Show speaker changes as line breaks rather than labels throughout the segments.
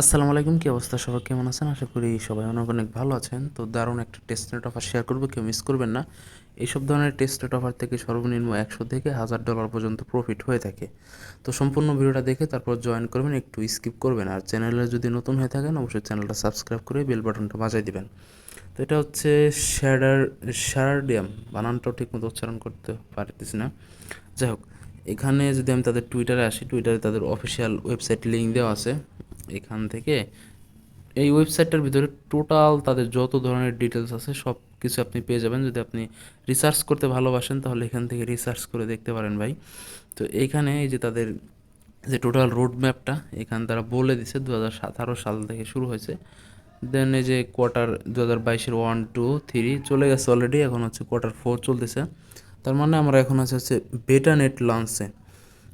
আসসালামু আলাইকুম, কী অবস্থা? সবাই কেমন আছেন? আশা করি সবাই অনেক অনেক ভালো আছেন। তো দারুণ একটা টেস্ট নেট অফার শেয়ার করব, কেউ মিস করবেন না। এইসব ধরনের টেস্ট নেট অফার থেকে সর্বনিম্ন একশো থেকে হাজার ডলার পর্যন্ত প্রফিট হয়ে থাকে। তো সম্পূর্ণ ভিডিওটা দেখে তারপর জয়েন করবেন, একটু স্কিপ করবেন। আর চ্যানেলে যদি নতুন হয়ে থাকেন, অবশ্যই চ্যানেলটা সাবস্ক্রাইব করে বেল বাটনটা বাজাই দিবেন। তো এটা হচ্ছে শ্যাডার শ্যারাডিয়াম বানানটাও ঠিকমতো উচ্চারণ করতে পারতেছি না। যাই হোক, এখানে যদি আমি তাদের টুইটারে আসি টুইটারে তাদের অফিসিয়াল ওয়েবসাইট লিঙ্ক দেওয়া আছে। এখান থেকে এই ওয়েবসাইটটার ভিতরে টোটাল তাদের যত ধরনের ডিটেলস আছে সব কিছু আপনি পেয়ে যাবেন। যদি আপনি রিসার্চ করতে ভালোবাসেন, তাহলে এখান থেকে রিসার্চ করে দেখতে পারেন ভাই। তো এইখানে এই যে তাদের যে টোটাল রোড ম্যাপটা এখানে তারা বলে দিছে দু হাজার সতেরো সাল থেকে শুরু হয়েছে। দেন এই যে কোয়ার্টার দু হাজার বাইশের ওয়ান টু থ্রি চলে গেছে অলরেডি এখন হচ্ছে কোয়ার্টার ফোর চলতেছে। তার মানে আমরা এখন আছে হচ্ছে বেটা নেট লঞ্চে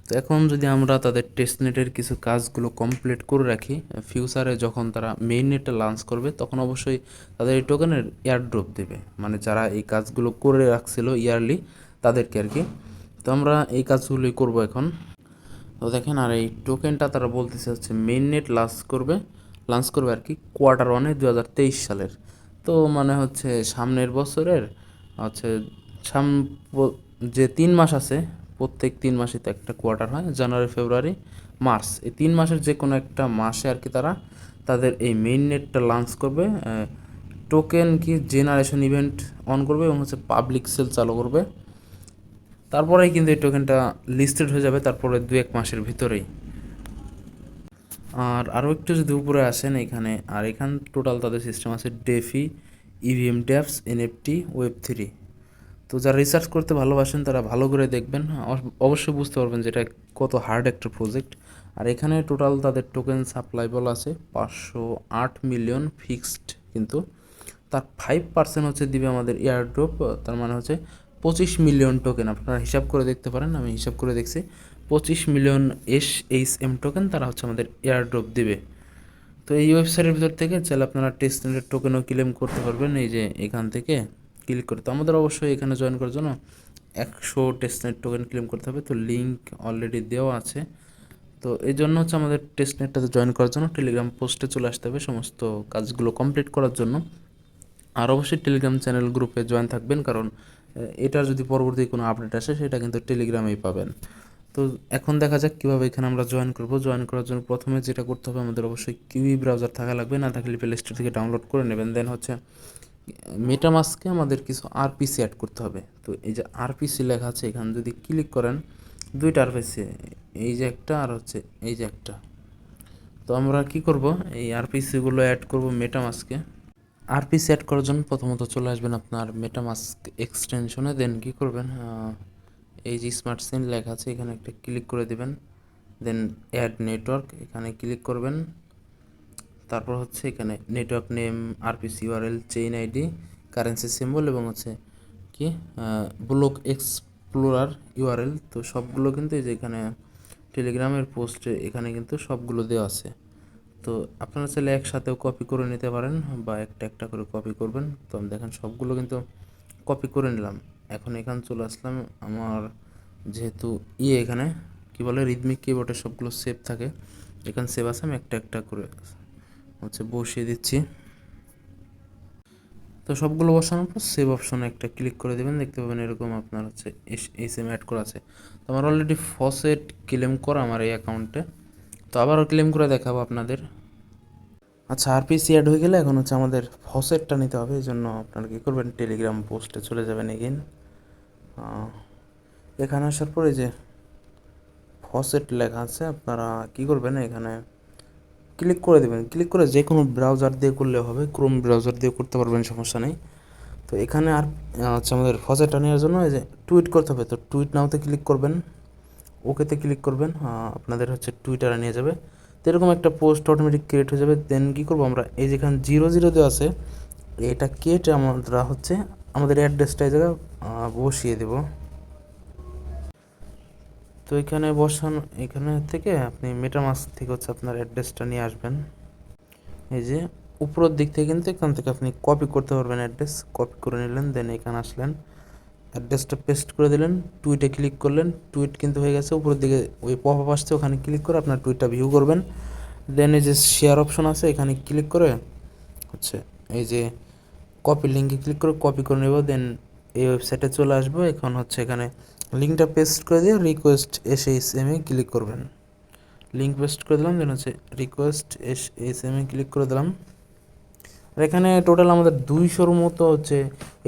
তো এখন যদি আমরা তাদের টেস্ট নেটের কিছু কাজগুলো কমপ্লিট করে রাখি ফিউচারে যখন তারা মেইন নেটটা লঞ্চ করবে, তখন অবশ্যই তাদের এই টোকেনের এয়ারড্রপ দেবে। মানে যারা এই কাজগুলো করে রাখছিল ইয়ারলি তাদেরকে আর কি। তো আমরা এই কাজগুলোই করব এখন। তো দেখেন, আর এই টোকেনটা তারা বলতেছে হচ্ছে মেইন নেট লঞ্চ করবে লঞ্চ করবে আর কি কোয়ার্টার ওয়ানে দু হাজার তেইশ সালের। তো মানে হচ্ছে সামনের বছরের, হচ্ছে সাম যে তিন মাস আছে প্রত্যেক তিন মাসে তো একটা কোয়ার্টার হয় জানুয়ারি ফেব্রুয়ারি মার্চ এই তিন মাসের যে কোনো একটা মাসে আর কি তারা তাদের এই মেইন নেটটা লঞ্চ করবে টোকেন কি জেনারেশন ইভেন্ট অন করবে এবং হচ্ছে পাবলিক সেল চালু করবে। তারপরেই কিন্তু এই টোকেনটা লিস্টেড হয়ে যাবে তারপরে দু এক মাসের ভিতরেই। আর আরও একটু যদি উপরে আসেন এখানে, আর এখান টোটাল তাদের সিস্টেম আছে DeFi EVM dApps NFT web three তো যারা রিসার্চ করতে ভালোবাসেন, তারা ভালো করে দেখবেন। অবশ্যই বুঝতে পারবেন যে এটা কত হার্ড একটা প্রজেক্ট আর এখানে টোটাল তাদের টোকেন সাপ্লাই বলা আছে পাঁচশো আট মিলিয়ন ফিক্সড কিন্তু। তার ফাইভ পার্সেন্ট হচ্ছে দিবে আমাদের এয়ারড্রপ তার মানে হচ্ছে পঁচিশ মিলিয়ন টোকেন আপনারা হিসাব করে দেখতে পারেন, আমি হিসাব করে দেখছি। পঁচিশ million S H M token তারা হচ্ছে আমাদের এয়ারড্রপ দিবে। তো এই ওয়েবসাইটের ভিতর থেকে চাইলে আপনারা টেস্ট টোকেনও ক্লেম করতে পারবেন। এই যে এখান থেকে ক্লিক করে তো আমাদের অবশ্যই এখানে জয়েন করার জন্য একশো টেস্ট নেট টোকেন ক্লেম করতে হবে। তো লিঙ্ক অলরেডি দেওয়া আছে। তো এই জন্য হচ্ছে আমাদের টেস্ট নেটটাতে জয়েন করার জন্য টেলিগ্রাম পোস্টে চলে আসতে হবে সমস্ত কাজগুলো কমপ্লিট করার জন্য। আর অবশ্যই টেলিগ্রাম চ্যানেল গ্রুপে জয়েন থাকবেন কারণ এটার যদি পরবর্তী কোনো আপডেট আসে সেটা কিন্তু টেলিগ্রামেই পাবেন। তো এখন দেখা যাক কীভাবে এখানে আমরা জয়েন করব। জয়েন করার জন্য প্রথমে যেটা করতে হবে আমাদের অবশ্যই কিউই ব্রাউজার থাকা লাগবে। না থাকলে প্লে স্টোর থেকে ডাউনলোড করে নেবেন। দেন হচ্ছে মেটামাস্কে আমাদের কিছু আরপিসি অ্যাড করতে হবে। তো এই যে আরপিসি লেখা আছে, এখানে যদি ক্লিক করেন, দুইটা আরপিসি এই যে একটা আর হচ্ছে এই যে একটা। তো আমরা কি করব? এই আরপিসিগুলো অ্যাড করব মেটামাস্কে আরপিসি অ্যাড করার জন্য প্রথমত চলে আসবেন আপনার মেটামাস্ক এক্সটেনশনে দেন কি করবেন? এই যে স্মার্ট সিন লেখা আছে, এখানে একটা ক্লিক করে দিবেন। দেন অ্যাড নেটওয়ার্ক এখানে ক্লিক করবেন। তারপর হচ্ছে এখানে network name RPC URL chain ID currency symbol এবং হচ্ছে কি ব্লক এক্সপ্লোরার ইউআরএল তো সবগুলো কিন্তু এই যে এখানে টেলিগ্রামের পোস্টে এখানে কিন্তু সবগুলো দেওয়া আছে। তো আপনারা চাইলে একসাথেও কপি করে নিতে পারেন বা একটা একটা করে কপি করবেন। তো আমি দেখেন সবগুলো কিন্তু কপি করে নিলাম। এখন এখানে চলে আসলাম আমার যেহেতু ইয়ে এখানে, কি বলে রিদমিক কিবোর্ডে সবগুলো সেভ থাকে। এখানে সেভ আছে, আমি একটা একটা করে হচ্ছে বসিয়ে দিচ্ছি। তো সবগুলো বসানোর পর সেভ অপশনে একটা ক্লিক করে দেবেন। দেখতে পাবেন এরকম আপনার হচ্ছে এস এম অ্যাড করা আছে। তো আমার অলরেডি ফসেট ক্লেম করা আমার এই অ্যাকাউন্টে তো আবারও ক্লেম করে দেখাবো আপনাদের। আচ্ছা আরপিসি অ্যাড হয়ে গেলে এখন হচ্ছে আমাদের ফসেটটা নিতে হবে। এই জন্য আপনারা কী করবেন? টেলিগ্রাম পোস্টে চলে যাবেন এগেন এখানে আসার পরে যে ফসেট লেখা আছে, আপনারা কী করবেন? এখানে ক্লিক করে দেবেন। ক্লিক করে যে কোনো ব্রাউজার দিয়ে করলে হবে। ক্রোম ব্রাউজার দিয়ে করতে পারবেন, সমস্যা নেই। তো এখানে আর হচ্ছে আমাদের ফসেটটা নেওয়ার জন্য এই যে টুইট করতে হবে। তো টুইট নাওতে ক্লিক করবেন ওকেতে ক্লিক করবেন আপনাদের হচ্ছে টুইটারে নিয়ে যাবে। তো এরকম একটা পোস্ট অটোমেটিক ক্রিয়েট হয়ে যাবে। দেন কী করব আমরা? এই যেখানে জিরো জিরো দেওয়া আছে, এটা কেটে আমরা হচ্ছে আমাদের অ্যাড্রেসটা এই জায়গায় বসিয়ে দেবো। তো এখানে বসান, এখানে থেকে আপনি মেটামাস থেকে হচ্ছে আপনার অ্যাড্রেসটা নিয়ে আসবেন। এই যে উপরের দিক থেকে কিন্তু এখান থেকে আপনি কপি করতে পারবেন অ্যাড্রেস কপি করে নিলেন দেন এখানে আসলেন। অ্যাড্রেসটা পেস্ট করে দিলেন টুইটে ক্লিক করলেন টুইট কিন্তু হয়ে গেছে, উপরের দিকে ওই পপ আপ আসছে, ওখানে ক্লিক করে আপনার টুইটটা ভিউ করবেন। দেন এই যে শেয়ার অপশন আছে, এখানে ক্লিক করে হচ্ছে এই যে কপি লিঙ্কে ক্লিক করে কপি করে নেব দেন এই ওয়েবসাইটে চলে আসব। এখন হচ্ছে এখানে লিঙ্কটা পেস্ট করে দিয়ে রিকোয়েস্ট এস এইচ এম এ ক্লিক করবেন। লিঙ্ক পেস্ট করে দিলাম দেন হচ্ছে রিকোয়েস্ট এস এইচ এম এ ক্লিক করে দিলাম। আর এখানে টোটাল আমাদের দুইশোর মতো হচ্ছে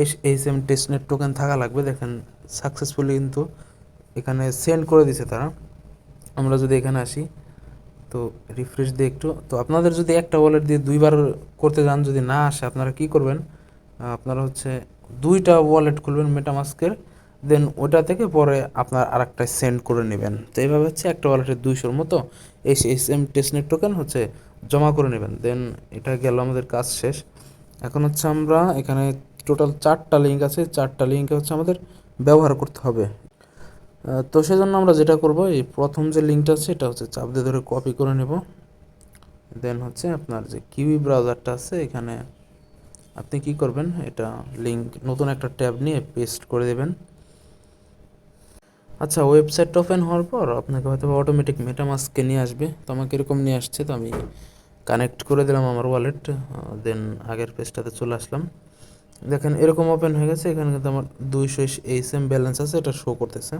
S H M testnet token থাকা লাগবে, দেখেন সাকসেসফুলি কিন্তু এখানে সেন্ড করে দিছে তারা। আমরা যদি এখানে আসি, তো রিফ্রেশ দিয়ে একটু, তো আপনাদের যদি একটা ওয়ালেট দিয়ে দুইবার করতে যান, যদি না আসে, আপনারা কি করবেন? আপনারা হচ্ছে দুইটা ওয়ালেট খুলবেন মেটামাস্কের দেন ওটা থেকে পরে আপনার আরেকটা সেন্ড করে নেবেন। তো এইভাবে হচ্ছে একটা ওয়ালেটের দুইশোর মতো এই এস এম টেস্টনেট টোকেন হচ্ছে জমা করে নেবেন। দেন এটা গেল আমাদের কাজ শেষ। এখন হচ্ছে আমরা এখানে টোটাল চারটা লিঙ্ক আছে। চারটা লিঙ্কে হচ্ছে আমাদের ব্যবহার করতে হবে। তো সেজন্য আমরা যেটা করব, এই প্রথম যে লিঙ্কটা আছে, এটা হচ্ছে চাপ দিয়ে ধরে কপি করে নেব। দেন হচ্ছে আপনার যে কিউই ব্রাউজারটা আছে, এখানে আপনি কি করবেন, এটা লিঙ্ক নতুন একটা ট্যাব নিয়ে পেস্ট করে দেবেন। আচ্ছা ওয়েবসাইটটা ওপেন হওয়ার পর আপনাকে হয়তো অটোমেটিক মেটামাস্ককে নিয়ে আসবে। তো আমাকে এরকম নিয়ে আসছে, তো আমি কানেক্ট করে দিলাম আমার ওয়ালেট দেন আগের পেজটাতে চলে আসলাম। দেখেন, এরকম ওপেন হয়ে গেছে, এখানে কিন্তু আমার দুইশো এইচ এম ব্যালেন্স আছে, এটা শো করতেছে।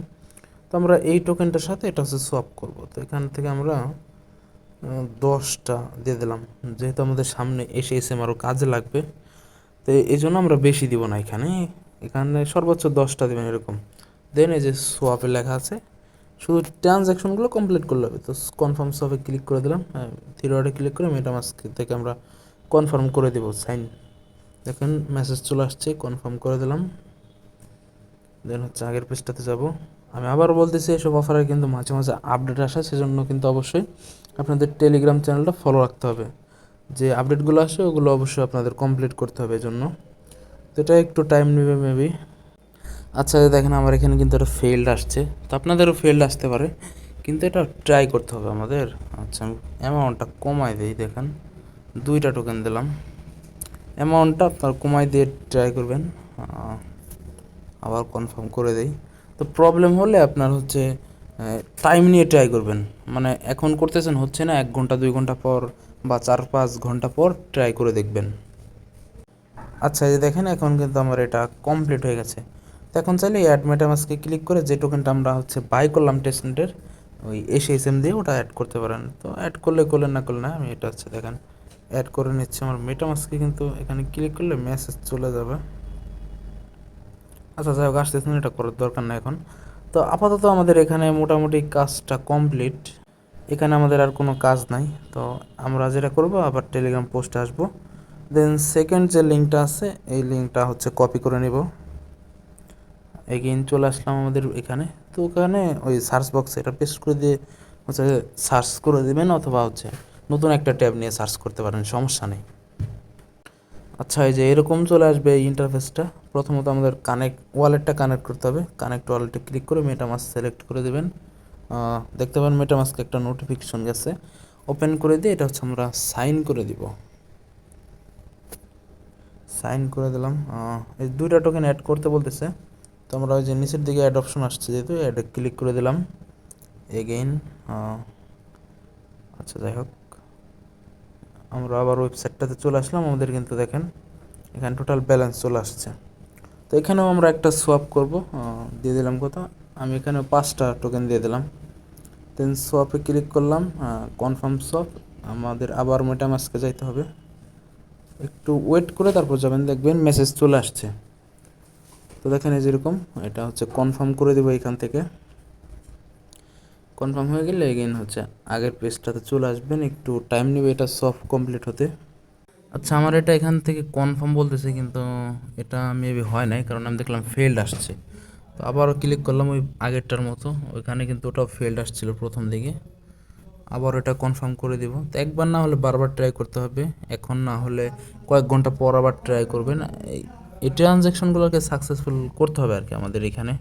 তো আমরা এই টোকেনটার সাথে এটা হচ্ছে সোয়াপ করব। তো এখান থেকে আমরা দশটা দিয়ে দিলাম। যেহেতু আমাদের সামনে এসে এসে আরও কাজে লাগবে। তো এই জন্য আমরা বেশি দিব না এখানে। এখানে সর্বোচ্চ দশটা দেবেন এরকম। দেন এই যে সোয়াপে লেখা আছে, শুধু ট্রানজ্যাকশনগুলো কমপ্লিট করলে হবে। তো কনফার্ম সোয়াপে ক্লিক করে দিলাম থ্রিওয়ার্ডে ক্লিক করে মেটামাস্ক থেকে আমরা কনফার্ম করে দেবো সাইন দেখেন মেসেজ চলে আসছে কনফার্ম করে দিলাম। দেন হচ্ছে আগের পেজটাতে যাব। আমি আবার বলতেছি, এসব অফারে কিন্তু মাঝে মাঝে আপডেট আসে, সেজন্য কিন্তু অবশ্যই আপনাদের টেলিগ্রাম চ্যানেলটা ফলো রাখতে হবে। যে আপডেটগুলো আসে, ওগুলো অবশ্যই আপনাদের কমপ্লিট করতে হবে এজন্য। তো এটা একটু টাইম নেবে মেবি আচ্ছা দেখেন আমার এখানে কিন্তু একটা ফেল্ড আসছে। তো আপনাদেরও ফেল্ড আসতে পারে, কিন্তু এটা ট্রাই করতে হবে আমাদের। আচ্ছা আমি অ্যামাউন্টটা কমাই দিই, দেখেন। দুইটা টোকেন দিলাম। অ্যামাউন্টটা আপনার কমাই দিয়ে ট্রাই করবেন। আবার কনফার্ম করে দেই। তো প্রবলেম হলে আপনার হচ্ছে টাইম নিয়ে ট্রাই করবেন। মানে এখন করতেছেন, হচ্ছে না, এক ঘণ্টা, দুই ঘণ্টা পর বা চার, পাঁচ ঘণ্টা পর ট্রাই করে দেখবেন। আচ্ছা এই দেখেন, এখন কিন্তু আমার এটা কমপ্লিট হয়ে গেছে। তো এখন চাইলে অ্যাড মেটামাসকে ক্লিক করে যে টোকেনটা আমরা হচ্ছে বাই করলাম টেস্টনেটের ওই এস এস এম দিয়ে ওটা অ্যাড করতে পারেন। তো অ্যাড করলে করলেন না করলে না, আমি এটা হচ্ছে দেখেন অ্যাড করে নিচ্ছি আমার মেটামাসকে কিন্তু এখানে ক্লিক করলে মেসেজ চলে যাবে। আচ্ছা যাই হোক আসতেছেন এটা করার দরকার না এখন। তো আপাতত আমাদের এখানে মোটামুটি কাজটা কমপ্লিট এখানে আমাদের আর কোনো কাজ নাই। তো আমরা যেটা করব, আবার টেলিগ্রাম পোস্টে আসব। দেন সেকেন্ড যে লিঙ্কটা আছে, এই লিঙ্কটা হচ্ছে কপি করে নিব। এগেইন চলে আসলাম আমাদের এখানে। তো ওখানে ওই সার্চ বক্সে এটা পেস্ট করে দিয়ে হচ্ছে সার্চ করে দেবেন অথবা হচ্ছে নতুন একটা ট্যাব নিয়ে সার্চ করতে পারেন, সমস্যা নেই। আচ্ছা এই যে এরকম চলে আসবে এই ইন্টারফেসটা প্রথমত আমাদের কানেক্ট ওয়ালেটটা কানেক্ট করতে হবে। কানেক্ট ওয়ালেটে ক্লিক করে মেটামাস সিলেক্ট করে দেবেন। দেখতে পারেন মেটামাস্কে একটা নোটিফিকেশন গেছে। ওপেন করে দিয়ে এটা হচ্ছে আমরা সাইন করে দিব। সাইন করে দিলাম। এই দুইটা টোকেন অ্যাড করতে বলতেছে। তো আমরা ওই যে নিচের দিকে অ্যাড অপশন আসছে যেহেতু অ্যাডে ক্লিক করে দিলাম। এগেইন আচ্ছা যাই হোক। আমরা আবার ওয়েবসাইটটাতে চলে আসলাম, আমাদের কিন্তু দেখেন, এখানে টোটাল ব্যালেন্স চলে আসছে। তো এখানেও আমরা একটা সোয়াপ করব দিয়ে দিলাম কত? আমি এখানে পাঁচটা টোকেন দিয়ে দিলাম। দেন সোয়াপে ক্লিক করলাম কনফার্ম সোয়াপ আমাদের আবার মেটামাস্কে যাইতে হবে। একটু ওয়েট করে তারপর যাবেন, দেখবেন মেসেজ চলে আসছে। তো দেখেন এই যেরকম এটা হচ্ছে কনফার্ম করে দেবো এখান থেকে। কনফার্ম হয়ে গেলে এগেইন হচ্ছে আগের পেজটাতে চলে আসবেন, একটু টাইম নেবে এটা সফট কমপ্লিট হতে। আচ্ছা আমার এটা এখান থেকে কনফার্ম বলতেছে কিন্তু এটা মেবি হয় নাই, কারণ আমি দেখলাম ফেল্ড আসছে। তো আবারও ক্লিক করলাম ওই আগেরটার মতো, ওইখানে কিন্তু ওটাও ফেল্ড আসছিল প্রথম দিকে। আবার এটা কনফার্ম করে দিব। তো একবার না হলে বারবার ট্রাই করতে হবে, এখন না হলে কয়েক ঘণ্টা পর আবার ট্রাই করবেন। এই ট্রানজ্যাকশনগুলোকে সাকসেসফুল করতে হবে আর কি আমাদের এখানে।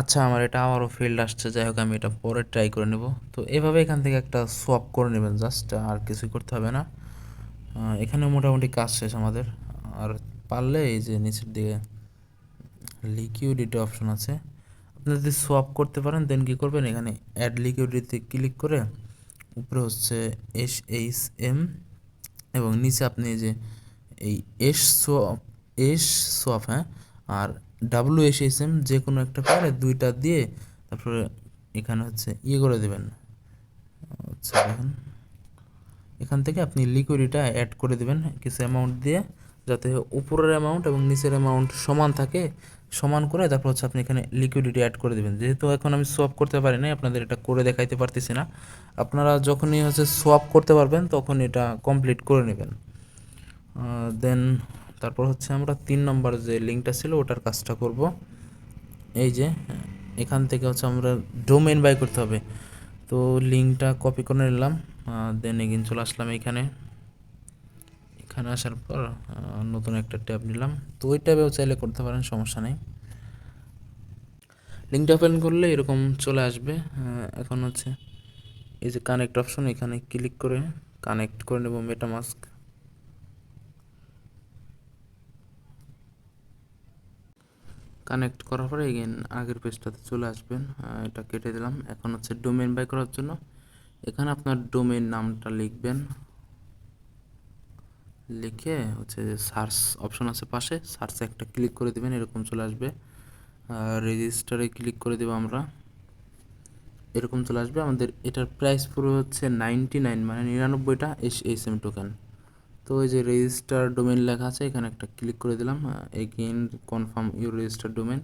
আচ্ছা আমার এটা আবারও ফিল্ড আসছে, যাই হোক আমি এটা পরে ট্রাই করে নেব। তো এভাবে এখান থেকে একটা সোয়াপ করে নেবেন জাস্ট আর কিছুই করতে হবে না। এখানে মোটামুটি কাজ শেষ আমাদের। আর পারলে এই যে নিচের দিকে লিকিউডিটি অপশন আছে, আপনি যদি সোয়াপ করতে পারেন দেন কী করবেন? এখানে অ্যাড লিকিউডিটি ক্লিক করে উপরে হচ্ছে এস এইচ এম এবং নিচে আপনি যে এই এস সোয়াপ এস সোয়াপ হ্যাঁ? আর ডাব্লিউ এস এইচ এম যে কোনো একটা পারে দুইটা দিয়ে তারপরে এখানে হচ্ছে ইয়ে করে দেবেন। আচ্ছা দেখেন। এখান থেকে আপনি লিকুইডিটা অ্যাড করে দেবেন, কিছু অ্যামাউন্ট দিয়ে, যাতে উপরের অ্যামাউন্ট এবং নিচের অ্যামাউন্ট সমান থাকে, সমান করে তারপর হচ্ছে আপনি এখানে লিকুইডিটি অ্যাড করে দেবেন। যেহেতু এখন আমি সোয়াপ করতে পারি না আপনাদের এটা করে দেখাইতে পারতেছি না। আপনারা যখনই হচ্ছে সোয়াপ করতে পারবেন তখন এটা কমপ্লিট করে নেবেন। দেন তারপর হচ্ছে আমরা তিন নম্বর যে লিঙ্কটা ছিল ওটার কাজটা করব। এই যে, এখান থেকে হচ্ছে আমরা ডোমেন বাই করতে হবে। তো লিঙ্কটা কপি করে নিলাম দেন এগিন চলে আসলাম এখানে। এখানে আসার পর নতুন একটা ট্যাব নিলাম। তো ওই ট্যাবেও চাইলে করতে পারেন, সমস্যা নেই। লিঙ্কটা ওপেন করলে এরকম চলে আসবে। এখন হচ্ছে এই যে কানেক্ট অপশন এখানে ক্লিক করে কানেক্ট করে নেব মেটামাস্ক কানেক্ট করার পরে এগেন আগের পেজটাতে চলে আসবেন। এটা কেটে দিলাম। এখন হচ্ছে ডোমেন বাই করার জন্য। এখানে আপনার ডোমেন নামটা লিখবেন। লিখে হচ্ছে সার্চ অপশন আছে পাশে। সার্চে একটা ক্লিক করে দেবেন, এরকম চলে আসবে। রেজিস্টারে ক্লিক করে দেবো আমরা। এরকম চলে আসবে। আমাদের এটার প্রাইস পুরো হচ্ছে নাইনটি নাইন মানে নিরানব্বইটা এস এইচ এম টোকেন তো ওই যে রেজিস্টার ডোমেন লেখা আছে, এখানে একটা ক্লিক করে দিলাম। Again confirm your register domain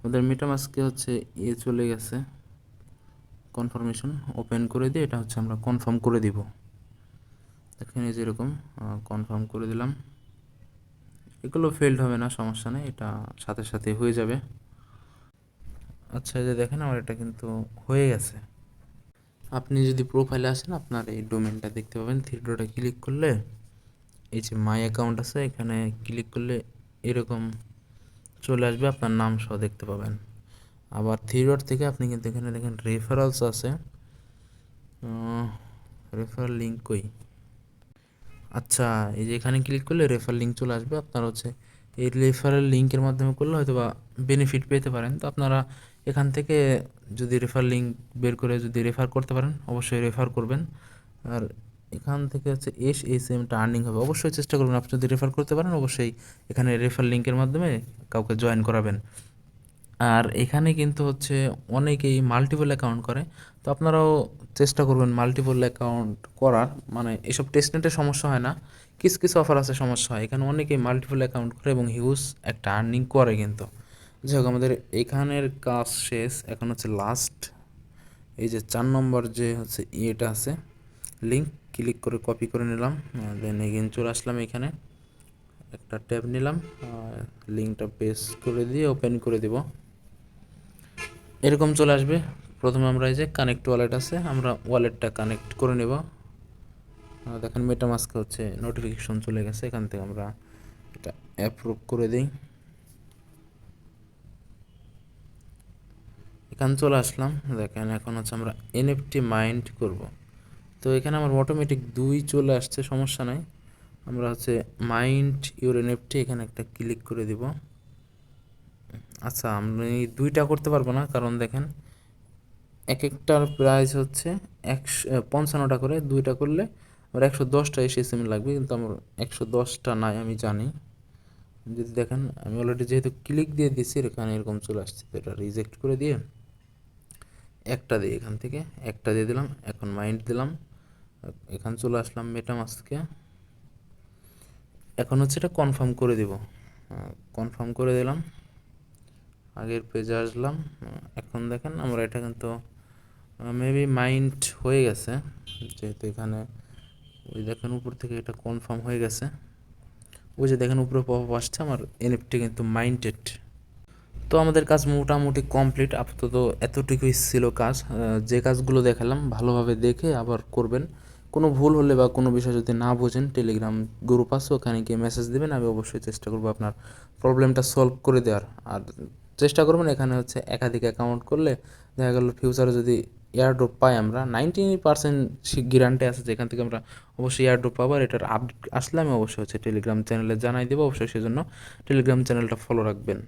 আমাদের মেটামাস্কে হচ্ছে এ চলে গেছে। কনফার্মেশন ওপেন করে দিয়ে এটা হচ্ছে আমরা কনফার্ম করে দিব। দেখেন এই যেরকম কনফার্ম করে দিলাম। এগুলো ফেল্ড হবে না, সমস্যা নেই, এটা সাথে সাথে হয়ে যাবে। আচ্ছা এই যে দেখেন আমার এটা কিন্তু হয়ে গেছে। আপনি যদি প্রোফাইলে আসেন, আপনার এই ডোমেনটা দেখতে পাবেন। থ্রি ডটে ক্লিক করলে এই যে মাই অ্যাকাউন্ট আছে, এখানে ক্লিক করলে এরকম চলে আসবে, আপনার নাম সহ দেখতে পাবেন। আবার ডট থেকে আপনি কিন্তু এখানে দেখেন রেফারেলস আছে। রেফারেল লিঙ্ক কই? আচ্ছা এই যে এখানে ক্লিক করলে রেফার লিঙ্ক চলে আসবে। আপনার হচ্ছে এই রেফারেল লিঙ্কের মাধ্যমে করলে হয়তো বা বেনিফিট পেতে পারেন। তো আপনারা এখান থেকে যদি রেফার লিঙ্ক বের করে যদি রেফার করতে পারেন, অবশ্যই রেফার করবেন। আর এখান থেকে হচ্ছে এস এস এমটা আর্নিং হবে। অবশ্যই চেষ্টা করবেন আপনি যদি রেফার করতে পারেন, অবশ্যই এখানে রেফার লিঙ্কের মাধ্যমে কাউকে জয়েন করাবেন। আর এখানে কিন্তু হচ্ছে অনেকেই মাল্টিপল অ্যাকাউন্ট করে। তো আপনারাও চেষ্টা করবেন মাল্টিপল অ্যাকাউন্ট করার। মানে এসব টেস্টনেটে সমস্যা হয় না। কিছু কিছু অফার আছে, সমস্যা হয়। এখানে অনেকেই মাল্টিপল অ্যাকাউন্ট করে এবং হিউজ একটা আর্নিং করে কিন্তু। যাই হোক, আমাদের এখানের কাজ শেষ। এখন হচ্ছে লাস্ট এই যে চার নম্বর যে হচ্ছে ইয়েটা আছে লিঙ্ক ক্লিক করে কপি করে নিলাম দেন এগেন চলে আসলাম এখানে। একটা ট্যাব নিলাম লিঙ্কটা পেস্ট করে দিয়ে ওপেন করে দিব। এরকম চলে আসবে। প্রথমে আমরা এই যে কানেক্ট ওয়ালেট আছে, আমরা ওয়ালেটটা কানেক্ট করে নেব। দেখেন মেটামাস্কে হচ্ছে নোটিফিকেশন চলে গেছে, এখান থেকে আমরা এটা অ্যাপ্রুভ করে দিই। এখানে চলে আসলাম, দেখেন এখন হচ্ছে আমরা এনএফটি মাইন্ড করব। তো এখানে আমার অটোমেটিক দুই চলে আসছে, সমস্যা নাই। আমরা হচ্ছে মাইন্ড ইউর এনএফটি এখানে একটা ক্লিক করে দিব। আচ্ছা আমি দুইটা করতে পারব না, কারণ দেখেন এক একটার প্রাইস হচ্ছে একশো পঞ্চান্নটা করে, দুইটা করলে আমার একশো দশটা এসএসএম লাগবে, কিন্তু আমার একশো দশটা নাই, আমি জানি। যদি দেখেন, আমি অলরেডি যেহেতু ক্লিক দিয়ে দিচ্ছি এখানে এরকম চলে আসছে, তো এটা রিজেক্ট করে দিয়ে, একটা দিয়ে এখান থেকে, একটা দিয়ে দিলাম, এখন মাইন্ড দিলাম। এখান চলে আসলাম মেটামাস্কে এখন হচ্ছে এটা কনফার্ম করে দিব। কনফার্ম করে দিলাম। আগের পেজে আসলাম। এখন দেখেন আমরা এটা কিন্তু মেবি মাইন্ড হয়ে গেছে। যেহেতু এখানে ওই দেখেন উপর থেকে এটা কনফার্ম হয়ে গেছে। ওই যে দেখেন উপরে পপ আসছে, আমার এনএফটি কিন্তু মাইন্ডেড তো আমাদের কাজ মোটামুটি কমপ্লিট। আপাতত এতটুকুই ছিল কাজ। যে কাজগুলো দেখালাম, ভালোভাবে দেখে আবার করবেন। কোনো ভুল হলে বা কোনো বিষয় যদি না বোঝেন টেলিগ্রাম গ্রুপ আছে, ওখানে গিয়ে মেসেজ দেবেন। আমি অবশ্যই চেষ্টা করব আপনার প্রবলেমটা সলভ করে দেওয়ার। আর চেষ্টা করবেন এখানে হচ্ছে একাধিক অ্যাকাউন্ট করলে দেখা গেল ফিউচারে যদি এয়ারড্রপ পাই আমরা নাইনটি পার্সেন্ট গ্যারান্টি আছে যেখান থেকে আমরা অবশ্যই এয়ারড্রপ পাবো। আর এটার আপডেট আসলে আমি অবশ্যই হচ্ছে টেলিগ্রাম চ্যানেলে জানাই দেবো। অবশ্যই সেজন্য টেলিগ্রাম চ্যানেলটা ফলো রাখবেন।